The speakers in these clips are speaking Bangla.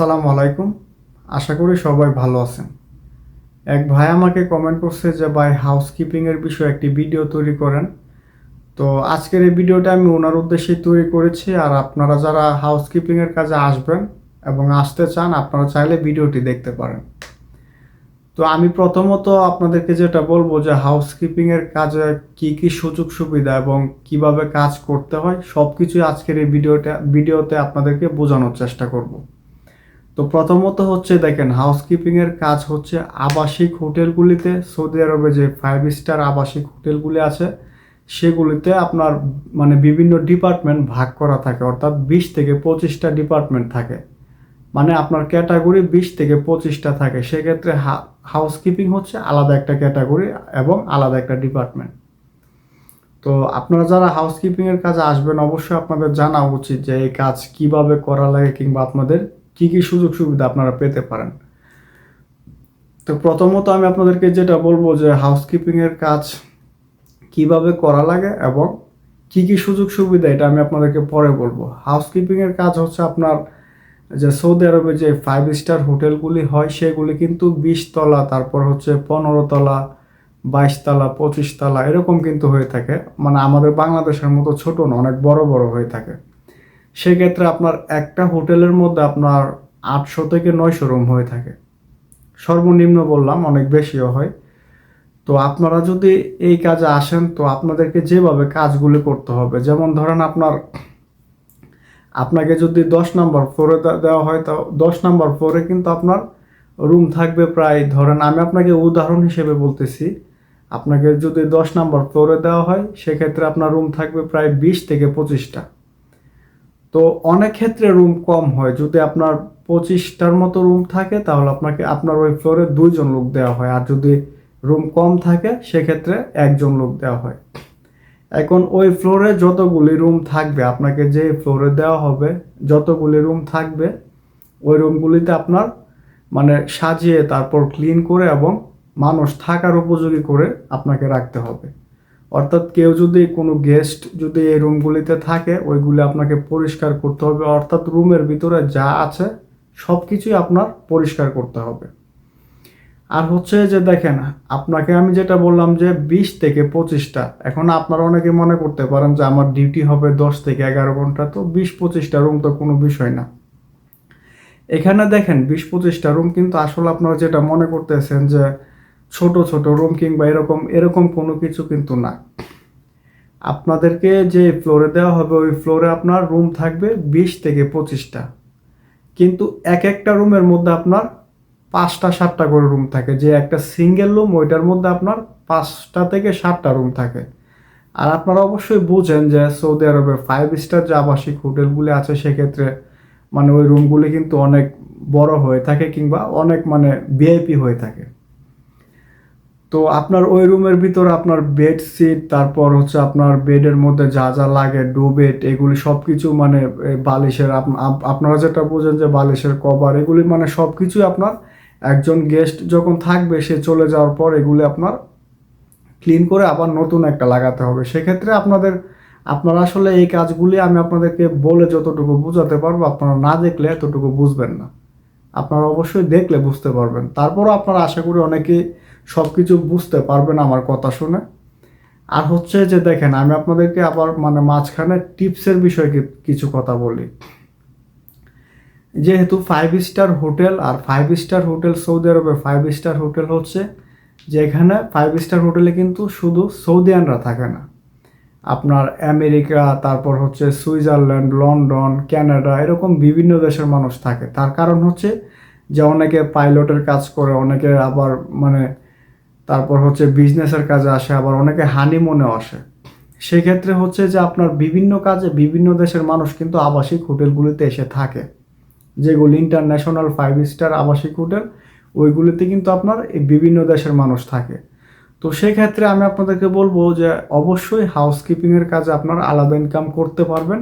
আসসালামু আলাইকুম। আশা করি সবাই ভালো আছেন। এক ভাই আমাকে কমেন্ট করছে যে, ভাই হাউসকিপিংয়ের বিষয়ে একটি ভিডিও তৈরি করেন। তো আজকের এই ভিডিওটা আমি ওনার উদ্দেশ্যে তৈরি করেছি আর আপনারা যারা হাউসকিপিংয়ের কাজে আসবেন এবং আসতে চান, আপনারা চাইলে ভিডিওটি দেখতে পারেন। তো আমি প্রথমত আপনাদেরকে যেটা বলব যে হাউসকিপিংয়ের কাজে কি কি সুযোগ সুবিধা এবং কীভাবে কাজ করতে হয় সব কিছুই আজকের এই ভিডিওটা ভিডিওতে আপনাদেরকে বোঝানোর চেষ্টা করব। তো প্রথমত হচ্ছে দেখেন হাউসকিপিংয়ের কাজ হচ্ছে আবাসিক হোটেলগুলিতে সৌদি আরবে যে ফাইভ স্টার আবাসিক হোটেলগুলি আছে, সেগুলিতে আপনার মানে বিভিন্ন ডিপার্টমেন্ট ভাগ করা থাকে, অর্থাৎ বিশ থেকে পঁচিশটা ডিপার্টমেন্ট থাকে। মানে আপনার ক্যাটাগরি বিশ থেকে পঁচিশটা থাকে। সেক্ষেত্রে হাউসকিপিং হচ্ছে আলাদা একটা ক্যাটাগরি এবং আলাদা একটা ডিপার্টমেন্ট তো আপনারা যারা হাউসকিপিংয়ের কাজে আসবেন, অবশ্যই আপনাদের জানা উচিত যে এই কাজ কীভাবে করা লাগে কিংবা আপনাদের কি কি সুযোগ সুবিধা আপনারা পেতে পারেন? তো প্রথমত আমি আপনাদেরকে যেটা বলব যে হাউসকিপিংয়ের কাজ কীভাবে করা লাগে এবং কি কি সুযোগ সুবিধা এটা আমি আপনাদেরকে পরে বলব। হাউসকিপিংয়ের কাজ হচ্ছে আপনার যে সৌদি আরবে যে ফাইভ স্টার হোটেলগুলি হয় সেগুলি কিন্তু বিশ তলা, তারপর হচ্ছে পনেরো তলা, বাইশ তলা, পঁচিশ তলা এরকম কিন্তু হয়ে থাকে। মানে আমাদের বাংলাদেশের মতো ছোট না, অনেক বড় বড় হয়ে থাকে। সেক্ষেত্রে আপনার একটা হোটেলের মধ্যে আপনার আটশো থেকে নয়শো রুম হয়ে থাকে। সর্বনিম্ন বললাম, অনেক বেশিও হয়। তো আপনারা যদি এই কাজে আসেন, তো আপনাদেরকে যেভাবে কাজগুলি করতে হবে, যেমন ধরেন আপনার, আপনাকে যদি দশ নম্বর ফ্লোরে দেওয়া হয়, তো দশ নম্বর ফ্লোরে কিন্তু আপনার রুম থাকবে প্রায়, ধরেন আমি আপনাকে উদাহরণ হিসেবে বলতেছি, আপনাকে যদি দশ নম্বর ফ্লোরে দেওয়া হয়, সেক্ষেত্রে আপনার রুম থাকবে প্রায় বিশ থেকে পঁচিশটা। তো অনেক ক্ষেত্রে রুম কম হয়। যদি আপনার পঁচিশটার মতো রুম থাকে, তাহলে আপনাকে আপনার ওই ফ্লোরে দুইজন লোক দেওয়া হয়। আর যদি রুম কম থাকে, সেক্ষেত্রে একজন লোক দেওয়া হয়। এখন ওই ফ্লোরে যতগুলি রুম থাকবে, আপনাকে যে ফ্লোরে দেওয়া হবে, যতগুলি রুম থাকবে, ওই রুমগুলিতে আপনার মানে সাজিয়ে, তারপর ক্লিন করে এবং মানুষ থাকার উপযোগী করে আপনাকে রাখতে হবে। অর্থাৎ কেউ যদি কোনো গেস্ট যদি এই রুমগুলিতে থাকে, ওইগুলি আপনাকে পরিষ্কার করতে হবে। অর্থাৎ রুমের ভিতরে যা আছে সব কিছুই আপনার পরিষ্কার করতে হবে। আর হচ্ছে যে দেখেন, আপনাকে আমি যেটা বললাম যে বিশ থেকে পঁচিশটা, এখন আপনারা অনেকে মনে করতে পারেন যে আমার ডিউটি হবে দশ থেকে এগারো ঘণ্টা, তো বিশ পঁচিশটা রুম তো কোনো বিষয় না। এখানে দেখেন, বিশ পঁচিশটা রুম কিন্তু আসলে আপনারা যেটা মনে করতেছেন যে ছোট ছোট রুম কিংবা এরকম এরকম কোনো কিছু কিন্তু না। আপনাদেরকে যে ফ্লোরে দেওয়া হবে, ওই ফ্লোরে আপনার রুম থাকবে বিশ থেকে পঁচিশটা। কিন্তু এক একটা রুমের মধ্যে আপনার পাঁচটা, সাতটা করে রুম থাকে। যে একটা সিঙ্গেল রুম ওইটার মধ্যে আপনার পাঁচটা থেকে সাতটা রুম থাকে। আর আপনারা অবশ্যই বুঝেন যে সৌদি আরবে ফাইভ স্টার যে আবাসিক হোটেলগুলি আছে, সেক্ষেত্রে মানে ওই রুমগুলি কিন্তু অনেক বড় হয়ে থাকে কিংবা অনেক মানে ভিআইপি হয়ে থাকে। তো আপনার ওই রুমের ভিতরে আপনার বেড সিট তারপর হচ্ছে আপনার বেডের মধ্যে যা যা লাগে ডো বেড এগুলি সব কিছু মানে বালিশের আপনারা যেটা বোঝেন যে বালিশের কভার, এগুলি মানে সব কিছুই আপনার একজন গেস্ট যখন থাকবে, সে চলে যাওয়ার পর এগুলি আপনার ক্লিন করে আবার নতুন একটা লাগাতে হবে। সেক্ষেত্রে আপনাদের, আপনারা আসলে এই কাজগুলি আমি আপনাদেরকে বলে যতটুকু বোঝাতে পারব, আপনারা না দেখলে এতটুকু বুঝবেন না। আপনারা অবশ্যই দেখলে বুঝতে পারবেন। তারপরও আপনারা আশা করি অনেকেই সব কিছু বুঝতে পারবেন আমার কথা শুনে। আর হচ্ছে যে দেখেন, আমি আপনাদেরকে আবার মানে মাঝখানে টিপসের বিষয়ে কিছু কথা বলি। যেহেতু ফাইভ স্টার হোটেল, আর ফাইভ স্টার হোটেল সৌদি আরবে ফাইভ স্টার হোটেল হচ্ছে যেখানে ফাইভ স্টার হোটেলে কিন্তু শুধু সৌদিয়ানরা থাকে না। আপনার আমেরিকা, তারপর হচ্ছে সুইজারল্যান্ড, লন্ডন, ক্যানাডা, এরকম বিভিন্ন দেশের মানুষ থাকে। তার কারণ হচ্ছে যে অনেকে পাইলটের কাজ করে, অনেকে আবার মানে তারপর হচ্ছে বিজনেসের কাজে আসে, আবার অনেকে হানিমুনেও আসে। সেক্ষেত্রে হচ্ছে যে আপনার বিভিন্ন কাজে বিভিন্ন দেশের মানুষ কিন্তু আবাসিক হোটেলগুলিতে এসে থাকে। যেগুলি ইন্টারন্যাশনাল ফাইভ স্টার আবাসিক হোটেল, ওইগুলিতে কিন্তু আপনার এই বিভিন্ন দেশের মানুষ থাকে। তো সেক্ষেত্রে আমি আপনাদেরকে বলব যে অবশ্যই হাউসকিপিংয়ের কাজে আপনারা আলাদা ইনকাম করতে পারবেন।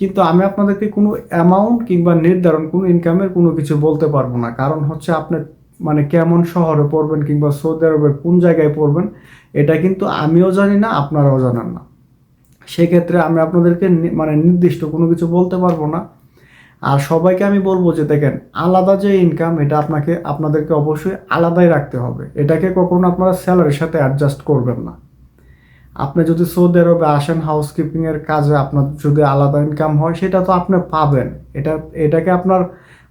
কিন্তু আমি আপনাদেরকে কোনো অ্যামাউন্ট কিংবা নির্ধারণ কোনো ইনকামের কোনো কিছু বলতে পারব না। কারণ হচ্ছে আপনি মানে কেমন শহরে পড়বেন কিংবা সৌদি আরবের কোন জায়গায় পড়বেন, এটা কিন্তু আমিও জানি না, আপনারাও জানেন না। সেক্ষেত্রে আমি আপনাদেরকে মানে নির্দিষ্ট কোনো কিছু বলতে পারব না। আর সবাইকে আমি বলব যে দেখেন, আলাদা যে ইনকাম এটা আপনাকে, আপনাদেরকে অবশ্যই আলাদাই রাখতে হবে। এটাকে কখনো আপনারা স্যালারির সাথে অ্যাডজাস্ট করবেন না। আপনি যদি সৌদি আরবে আসেন হাউসকিপিংয়ের কাজে, আপনার যদি আলাদা ইনকাম হয়, সেটা তো আপনি পাবেন। এটা, এটাকে আপনার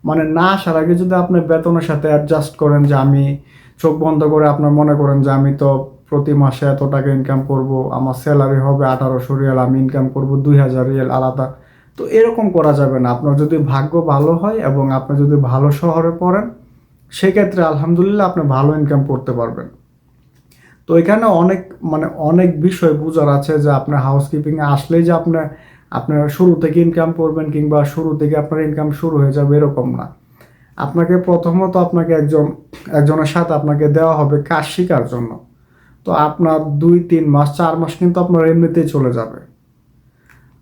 মানে না আসার আগে যদি আপনি বেতনের সাথে অ্যাডজাস্ট করেন যে আমি চোখ বন্ধ করে আপনার মনে করেন যে আমি তো প্রতি মাসে এত টাকা ইনকাম করব, আমার স্যালারি হবে আঠারোশো রিয়াল, আমি ইনকাম করব দুই হাজার রিয়াল আলাদা। তো এরকম করা যাবে না। আপনার যদি ভাগ্য ভালো হয় এবং আপনি যদি ভালো শহরে পড়েন, সেক্ষেত্রে আলহামদুলিল্লাহ আপনি ভালো ইনকাম করতে পারবেন। তো এখানে অনেক মানে অনেক বিষয় বোঝার আছে যে আপনার হাউসকিপিংয়ে আসলেই যে আপনার আপনার শুরু থেকে ইনকাম করবেন কিংবা শুরু থেকে আপনার ইনকাম শুরু হয়ে যাবে এরকম না। আপনাকে প্রথমত আপনাকে একজন, একজনের সাথে আপনাকে দেওয়া হবে কাজ শেখার জন্য। তো আপনার দুই, তিন মাস, চার মাস কিন্তু আপনার এমনিতেই চলে যাবে।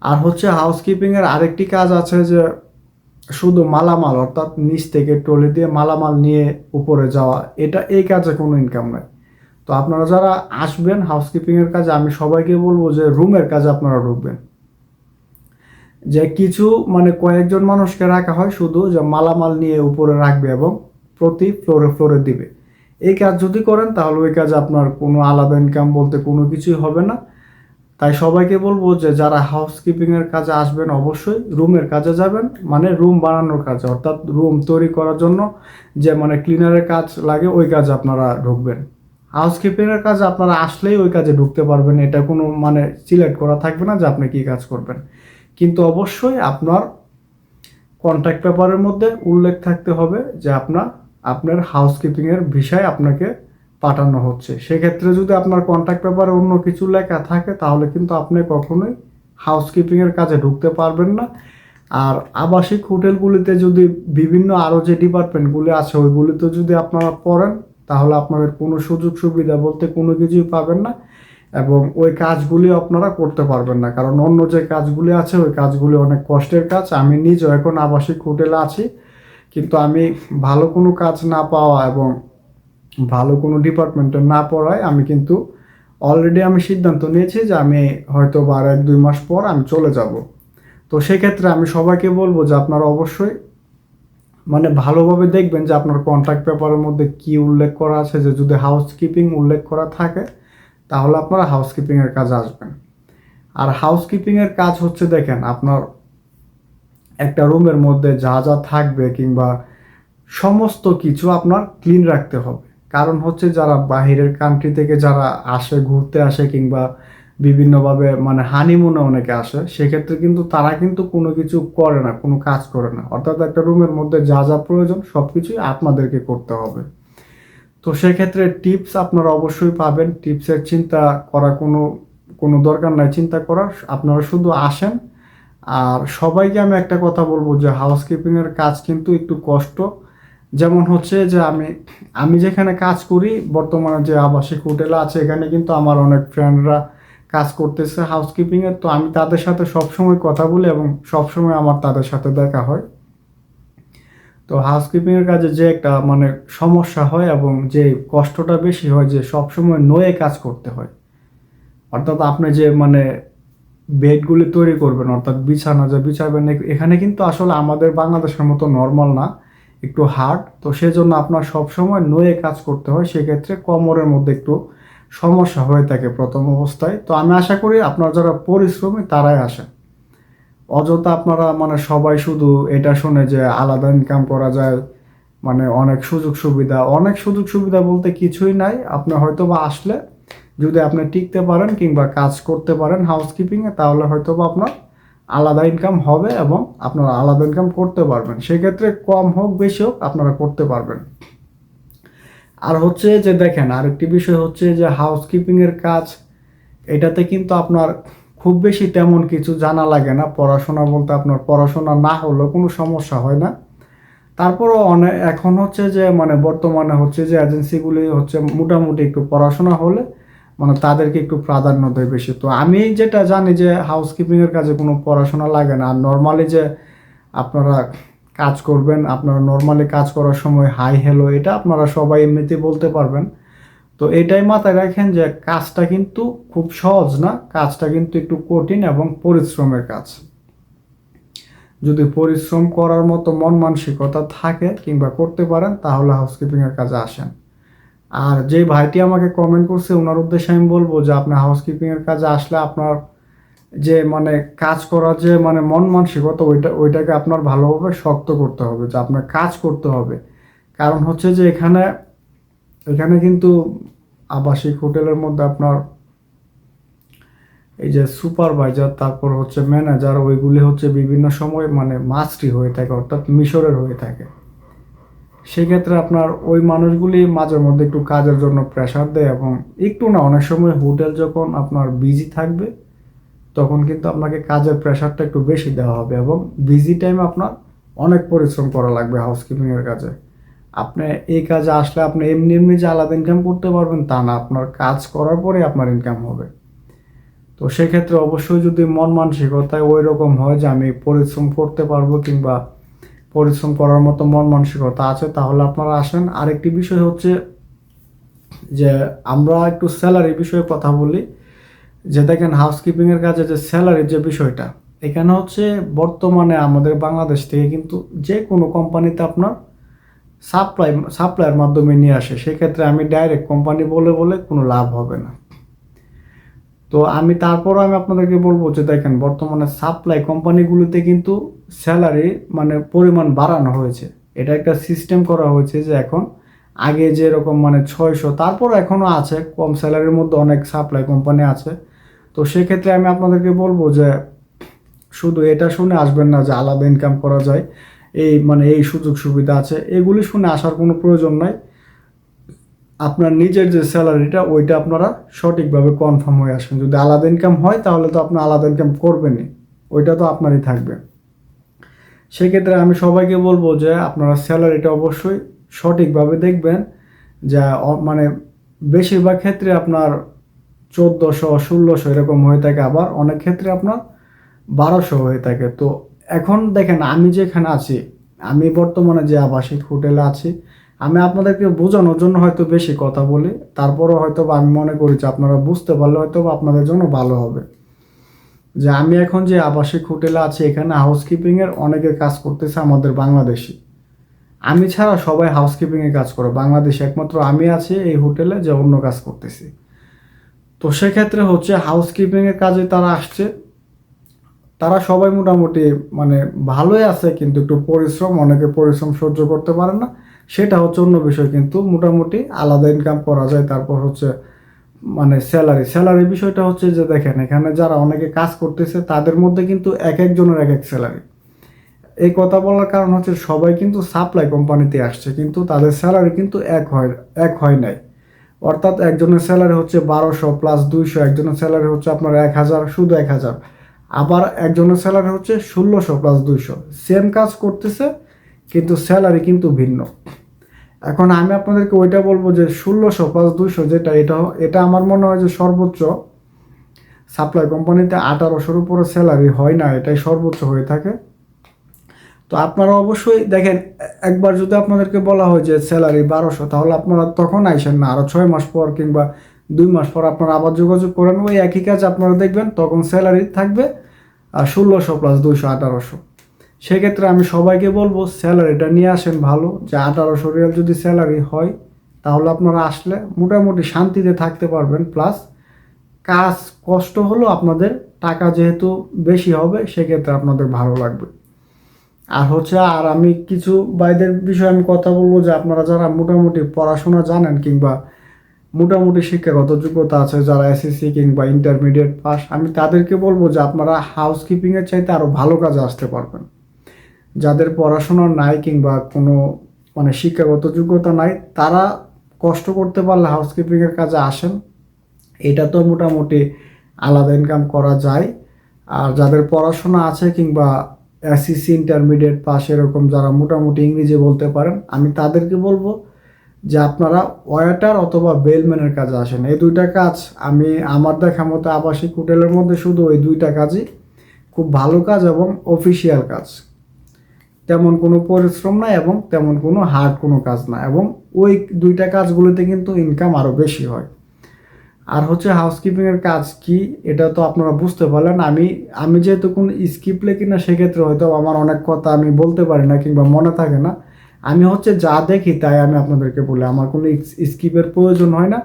আর হচ্ছে হাউসকিপিংয়ের আরেকটি কাজ আছে যে, শুধু মালামাল, অর্থাৎ নিচ থেকে টলি দিয়ে মালামাল নিয়ে উপরে যাওয়া, এটা এই কাজে কোনো ইনকাম নাই। তো আপনারা যারা আসবেন হাউসকিপিংয়ের কাজে, আমি সবাইকে বলব যে রুমের কাজে আপনারা ঢুকবেন। যে কিছু মানে কয়েকজন মানুষকে রাখা হয় শুধু যে মালামাল নিয়ে উপরে রাখবে এবং প্রতি ফ্লোরে ফ্লোরে দিবে। এই কাজ যদি করেন তাহলে ওই কাজ আপনার কোনো আলাদা ইনকাম বলতে কোনো কিছুই হবে না। তাই সবাইকে বলব যে যারা হাউসকিপিংয়ের কাজে আসবেন অবশ্যই রুমের কাজে যাবেন মানে রুম বানানোর কাজে, অর্থাৎ রুম তৈরি করার জন্য যে মানে ক্লিনারের কাজ লাগে ওই কাজে আপনারা ঢুকবেন। হাউসকিপিংয়ের কাজে আপনারা আসলেই ওই কাজে ঢুকতে পারবেন, এটা কোনো মানে সিলেক্ট করা থাকবে না যে আপনি কী কাজ করবেন। কিন্তু অবশ্যই আপনার কন্ট্যাক্ট পেপারের মধ্যে উল্লেখ থাকতে হবে যে আপনার আপনার হাউসকিপিংয়ের বিষয় আপনাকে পাঠানো হচ্ছে। সেক্ষেত্রে যদি আপনার কন্ট্যাক্ট পেপারে অন্য কিছু লেখা থাকে, তাহলে কিন্তু আপনি কখনোই হাউসকিপিংয়ের কাজে ঢুকতে পারবেন না। আর আবাসিক হোটেলগুলিতে যদি বিভিন্ন আরও যে ডিপার্টমেন্টগুলি আছে, ওইগুলিতে যদি আপনারা পড়েন, তাহলে আপনাদের কোনো সুযোগ সুবিধা বলতে কোনো কিছুই পাবেন না। এবং ওই কাজগুলি আপনারা করতে পারবেন না। কারণ অন্য যে কাজগুলি আছে, ওই কাজগুলি অনেক কষ্টের কাজ। আমি নিজেও এখন আবাসিক হোটেলে আছি, কিন্তু আমি ভালো কোনো কাজ না পাওয়া এবং ভালো কোনো ডিপার্টমেন্টে না পড়ায় আমি কিন্তু অলরেডি আমি সিদ্ধান্ত নিয়েছি যে আমি হয়তো বার এক, দুই মাস পর আমি চলে যাব। তো সেক্ষেত্রে আমি সবাইকে বলব যে আপনারা অবশ্যই মানে ভালোভাবে দেখবেন যে আপনার কন্ট্রাক্ট পেপারের মধ্যে কি উল্লেখ করা আছে, যে যদি হাউসকিপিং উল্লেখ করা থাকে তাহলে আপনারা হাউসকিপিংয়ের কাজে আসবেন। আর হাউসকিপিংয়ের কাজ হচ্ছে দেখেন, আপনার একটা রুমের মধ্যে যা যা থাকবে কিংবা সমস্ত কিছু আপনার ক্লিন রাখতে হবে। কারণ হচ্ছে যারা বাহিরের কান্ট্রি থেকে যারা আসে, ঘুরতে আসে কিংবা বিভিন্নভাবে মানে হানিমুনে অনেকে আসে, সেক্ষেত্রে কিন্তু তারা কিন্তু কোনো কিছু করে না, কোনো কাজ করে না। অর্থাৎ একটা রুমের মধ্যে যা যা প্রয়োজন সব কিছুই আপনাদেরকে করতে হবে। তো সেক্ষেত্রে টিপস আপনারা অবশ্যই পাবেন। টিপসের চিন্তা করা কোনো কোনো দরকার নাই। চিন্তা করার, আপনারা শুধু আসেন। আর সবাইকে আমি একটা কথা বলব যে হাউসকিপিংয়ের কাজ কিন্তু একটু কষ্ট। যেমন হচ্ছে যে আমি আমি যেখানে কাজ করি, বর্তমানে যে আবাসিক হোটেল আছে, এখানে কিন্তু আমার অনেক ফ্রেন্ডরা কাজ করতেছে হাউসকিপিংয়ের তো আমি তাদের সাথে সবসময় কথা বলি এবং সবসময় আমার তাদের সাথে দেখা হয়। তো হাউসকিপিংয়ের কাজে যে একটা মানে সমস্যা হয় এবং যে কষ্টটা বেশি হয় যে সবসময় নয়ে কাজ করতে হয়। অর্থাৎ আপনি যে মানে বেডগুলি তৈরি করবেন, অর্থাৎ বিছানা, যে বিছাবেন এখানে কিন্তু আসলে আমাদের বাংলাদেশের মতো নর্মাল না, একটু হার্ড তো সেজন্য আপনার সবসময় নয়ে কাজ করতে হয়, সেক্ষেত্রে কোমরের মধ্যে একটু সমস্যা হয়ে থাকে প্রথম অবস্থায়। তো আমি আশা করি আপনার যারা পরিশ্রমী, তারাই আসেন। অযথা আপনারা মানে সবাই শুধু এটা শুনে যে আলাদা ইনকাম করা যায় মানে অনেক সুযোগ সুবিধা, অনেক সুযোগ সুবিধা বলতে কিছুই নাই। আপনি হয়তো বা আসলে যদি আপনি টিকতে পারেন কিংবা কাজ করতে পারেন হাউসকিপিংয়ে তাহলে হয়তো বা আপনার আলাদা ইনকাম হবে এবং আপনারা আলাদা ইনকাম করতে পারবেন। সেক্ষেত্রে কম হোক, বেশি হোক, আপনারা করতে পারবেন। আর হচ্ছে যে দেখেন, আরেকটি বিষয় হচ্ছে যে হাউসকিপিংয়ের কাজ, এটাতে কিন্তু আপনার খুব বেশি তেমন কিছু জানা লাগে না। পড়াশোনা বলতে আপনার পড়াশোনা না হলেও কোনো সমস্যা হয় না। তারপরও অনেক এখন হচ্ছে যে মানে বর্তমানে হচ্ছে যে এজেন্সিগুলি হচ্ছে মোটামুটি একটু পড়াশোনা হলে মানে তাদেরকে একটু প্রাধান্য দেয় বেশি। তো আমি যেটা জানি যে হাউসকিপিংয়ের কাজে কোনো পড়াশোনা লাগে না। আর নর্মালি যে, আপনারা কাজ করবেন, আপনারা নর্মালি কাজ করার সময় হাই হ্যালো এটা আপনারা সবাই এমনিতে বলতে পারবেন। তো এটাই মাথায় রাখেন যে কাজটা কিন্তু খুব সহজ না, কাজটা কিন্তু একটু কঠিন এবং পরিশ্রমের কাজ। যদি পরিশ্রম করার মতো মন মানসিকতা থাকে কিংবা করতে পারেন, তাহলে হাউসকিপিংয়ের কাজে আসেন। আর যে ভাইটি আমাকে কমেন্ট করছে ওনার উদ্দেশ্যে আমি বলব যে আপনি হাউসকিপিংয়ের কাজে আসলে আপনার যে মানে কাজ করার যে মানে মন মানসিকতা, ওইটা ওইটাকে আপনার ভালোভাবে শক্ত করতে হবে, যে আপনার কাজ করতে হবে। কারণ হচ্ছে যে এখানে এখানে কিন্তু আবাসিক হোটেলের মধ্যে আপনার এই যে সুপারভাইজার, তারপর হচ্ছে ম্যানেজার, ওইগুলি হচ্ছে বিভিন্ন সময় মানে মাস্টি হয়ে থাকে, অর্থাৎ মিশরের হয়ে থাকে। সেক্ষেত্রে আপনার ওই মানুষগুলি মাঝে মধ্যে একটু কাজের জন্য প্রেশার দেয় এবং একটু না, অনেক সময় হোটেল যখন আপনার বিজি থাকবে, তখন কিন্তু আপনাকে কাজের প্রেশারটা একটু বেশি দেওয়া হবে এবং বিজি টাইম আপনার অনেক পরিশ্রম করা লাগবে হাউসকিপিংয়ের কাজে। আপনি এই কাজে আসলে আপনি এমনি এমনি যে আলাদা ইনকাম করতে পারবেন তা না, আপনার কাজ করার পরে আপনার ইনকাম হবে। তো সেক্ষেত্রে অবশ্যই যদি মন মানসিকতায় ওই রকম হয় যে আমি পরিশ্রম করতে পারব কিংবা পরিশ্রম করার মতো মন মানসিকতা আছে, তাহলে আপনারা আসেন। আরেকটি বিষয় হচ্ছে যে আমরা একটু স্যালারি বিষয়ে কথা বলি। যে দেখেন হাউসকিপিংয়ের কাজে যে স্যালারির যে বিষয়টা, এখানে হচ্ছে বর্তমানে আমাদের বাংলাদেশ থেকে কিন্তু যে কোনো কোম্পানিতে আপনার সাপ্লাই সাপ্লাইয়ের মাধ্যমে নিয়ে আসে, সেক্ষেত্রে আমি ডাইরেক্ট কোম্পানি বলে বলে কোনো লাভ হবে না। তো আমি তারপরও আমি আপনাদেরকে বলব যে, দেখেন, বর্তমানে সাপ্লাই কোম্পানিগুলোতে কিন্তু স্যালারি মানে পরিমাণ বাড়ানো হয়েছে। এটা একটা সিস্টেম করা হয়েছে যে, এখন আগে যেরকম মানে ছয়শো তারপর এখনও আছে, কম স্যালারির মধ্যে অনেক সাপ্লাই কোম্পানি আছে। তো সেক্ষেত্রে আমি আপনাদেরকে বলব যে, শুধু এটা শুনে আসবেন না যে, আলাদা ইনকাম করা যায়। এই মানে এই সুযোগ সুবিধা আছে, এগুলি শুনে আসার কোনো প্রয়োজন নাই। আপনার নিজের যে স্যালারিটা, ওইটা আপনারা সঠিকভাবে কনফার্ম হয়ে আসবেন যদি আলাদা ইনকাম হয়, তাহলে তো আপনার আলাদা ইনকাম করবেনই। ওইটা তো আপনারই থাকবে। সেক্ষেত্রে আমি সবাইকে বলব যে, আপনারা স্যালারিটা অবশ্যই সঠিকভাবে দেখবেন, যা মানে বেশিরভাগ ক্ষেত্রে আপনার চোদ্দোশো, ষোলোশো এরকম হয়ে থাকে, আবার অনেক ক্ষেত্রে আপনার বারোশো হয়ে থাকে। তো এখন দেখেন, আমি যেখানে আছি, আমি বর্তমানে যে আবাসিক হোটেলে আছি, আমি আপনাদেরকে বোঝানোর জন্য হয়তো বেশি কথা বলি, তারপরও হয়তো বা আমি মনে করি যে আপনারা বুঝতে পারলে হয়তো বা আপনাদের জন্য ভালো হবে। যে আমি এখন যে আবাসিক হোটেলে আছি, এখানে হাউসকিপিংয়ের অনেকে কাজ করতেছে আমাদের বাংলাদেশি। আমি ছাড়া সবাই হাউসকিপিংয়ে কাজ করে, বাংলাদেশে একমাত্র আমি আছি, এই হোটেলে যে অন্য কাজ করতেছি। তো সেক্ষেত্রে হচ্ছে হাউসকিপিংয়ের কাজে তারা আসছে তারা সবাই মোটামুটি মানে ভালোই আছে, কিন্তু একটু পরিশ্রম, অনেকে পরিশ্রম সহ্য করতে পারে না। সেটা হচ্ছে অন্য বিষয়, কিন্তু মোটামুটি আলাদা ইনকাম করা যায়, তারপর হচ্ছে মানে স্যালারি স্যালারি বিষয়টা হচ্ছে যে দেখেন, এখানে যারা অনেকে কাজ করতেছে, তাদের মধ্যে কিন্তু এক একজনের এক এক স্যালারি এই কথা বলার কারণ হচ্ছে সবাই কিন্তু সাপ্লাই কোম্পানিতে আসছে, কিন্তু তাদের স্যালারি কিন্তু এক হয় এক হয় নাই। অর্থাৎ একজনের স্যালারি হচ্ছে বারোশো প্লাস দুইশো, একজনের স্যালারি হচ্ছে আপনার এক হাজার, শুধু এক হাজার। আবার একজনের স্যালারি হচ্ছে ষোলোশো প্লাস দুইশো। সেম কাজ করতেছে, কিন্তু স্যালারি কিন্তু ভিন্ন। এখন আমি আপনাদেরকে ওইটা বলব যে ষোলোশো প্লাস দুইশো যেটা, এটা এটা আমার মনে হয় যে সর্বোচ্চ। সাপ্লাই কোম্পানিতে আঠারোশোর উপরে স্যালারি হয় না, এটাই সর্বোচ্চ হয়ে থাকে। তো আপনারা অবশ্যই দেখেন, একবার যদি আপনাদেরকে বলা হয় যে স্যালারি বারোশো, তাহলে আপনারা তখন আইসেন না আরও ছয় মাস পর কিংবা দুই মাস পর আপনারা আবার যোগাযোগ করেন, ওই একই কাজ আপনারা দেখবেন, তখন স্যালারি থাকবে, আর ষোলোশো প্লাস দুইশো, আঠারোশো। সেক্ষেত্রে আমি সবাইকে বলব স্যালারিটা নিয়ে আসেন ভালো, যে আঠারোশো রিয়াল যদি স্যালারি হয়, তাহলে আপনারা আসলে মোটামুটি শান্তিতে থাকতে পারবেন প্লাস কাজ কষ্ট হলো আপনাদের, টাকা যেহেতু বেশি হবে, সেক্ষেত্রে আপনাদের ভালো লাগবে। আর হচ্ছে, আর আমি কিছু বাইদের বিষয়ে আমি কথা বলব, যে আপনারা যারা মোটামুটি পড়াশোনা জানেন কিংবা মোটামুটি শিক্ষাগত যোগ্যতা আছে যারা এসএসসি কিংবা ইন্টারমিডিয়েট পাস আমি তাদেরকে বলব যে আপনারা হাউসকিপিংয়ের চাইতে আরও ভালো কাজে আসতে পারবেন। যাদের পড়াশোনা নাই কিংবা কোনো মানে শিক্ষাগত যোগ্যতা নাই, তারা কষ্ট করতে পারলে হাউসকিপিংয়ের কাজে আসেন। এটা তো মোটামুটি আলাদা ইনকাম করা যায়। আর যাদের পড়াশোনা আছে কিংবা এসিসি ইন্টারমিডিয়েট পাস এরকম যারা মোটামুটি ইংরেজি বলতে পারেন, আমি তাদেরকে বলব যে আপনারা ওয়েটার অথবা বেলম্যানের কাজে আসেন। এই দুইটা কাজ আমি আমার দেখা মতো আবাসিক হোটেলের মধ্যে শুধু ওই দুইটা কাজই। খুব ভালো কাজ এবং অফিসিয়াল কাজ। তেমন কোনো পরিশ্রম নাই এবং তেমন কোনো হার্ড কোনো কাজ না এবং ওই দুইটা কাজগুলোতে কিন্তু ইনকাম আরও বেশি হয়। আর হচ্ছে হাউসকিপিং এর কাজ কি, এটা তো আপনারা বুঝতে পারলেন। আমি আমি যেহেতু কোন স্কিপলে কিনা, সেক্ষেত্রে হয়তো আমার অনেক কথা আমি বলতে পারি না কিংবা মনে থাকে না। আমি হচ্ছে যা দেখি তাই আমি আপনাদেরকে বলি। আমার কোনো স্কিপের প্রয়োজন হয় না।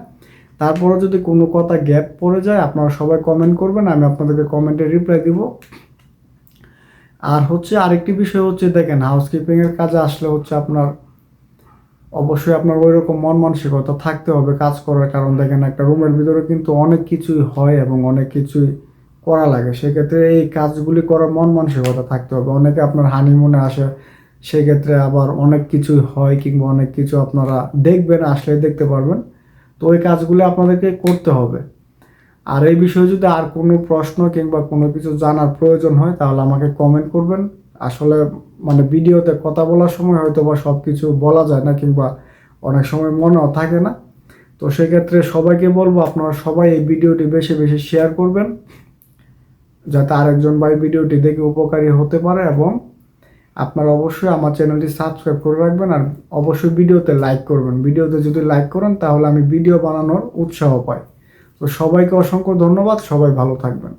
তারপরে যদি কোনো কথা গ্যাপ পড়ে যায়, আপনারা সবাই কমেন্ট করবেন, আমি আপনাদেরকে কমেন্টে রিপ্লাই দিব। আর হচ্ছে আরেকটি বিষয় হচ্ছে, দেখেন হাউসকিপিং এর কাজে আসলে হচ্ছে আপনার অবশ্যই আপনার ওই রকম মন মানসিকতা থাকতে হবে কাজ করার কারণ। দেখেন, একটা রুমের ভিতরে কিন্তু অনেক কিছুই হয় এবং অনেক কিছুই করা লাগে। সেক্ষেত্রে এই কাজগুলি করার মন মানসিকতা থাকতে হবে। অনেকে আপনার হানিমুনে আসে সেক্ষেত্রে আবার অনেক কিছু হয় কিংবা অনেক কিছু আপনারা দেখবেন আসলে দেখতে পারবেন। তো ওই কাজগুলি আপনাদেরকে করতে হবে। আর এই বিষয়ে যদি আর কোনো প্রশ্ন কিংবা কোনো কিছু জানার প্রয়োজন হয়, তাহলে আমাকে কমেন্ট করবেন। আসলে মানে ভিডিওতে কথা বলার সময় হয়তো বা সব কিছু বলা যায় না কিংবা অনেক সময় মনেও থাকে না। তো সেক্ষেত্রে সবাইকে বলব, আপনারা সবাই এই ভিডিওটি বেশি বেশি শেয়ার করবেন। যাতে আরেকজন ভাই ভিডিওটি দেখে উপকারী হতে পারে এবং আপনারা অবশ্যই আমার চ্যানেলটি সাবস্ক্রাইব করে রাখবেন আর অবশ্যই ভিডিওতে লাইক করবেন। ভিডিওতে যদি লাইক করেন তাহলে আমি ভিডিও বানানোর উৎসাহ পাই। তো সবাইকে অসংখ্য ধন্যবাদ। সবাই ভালো থাকবেন।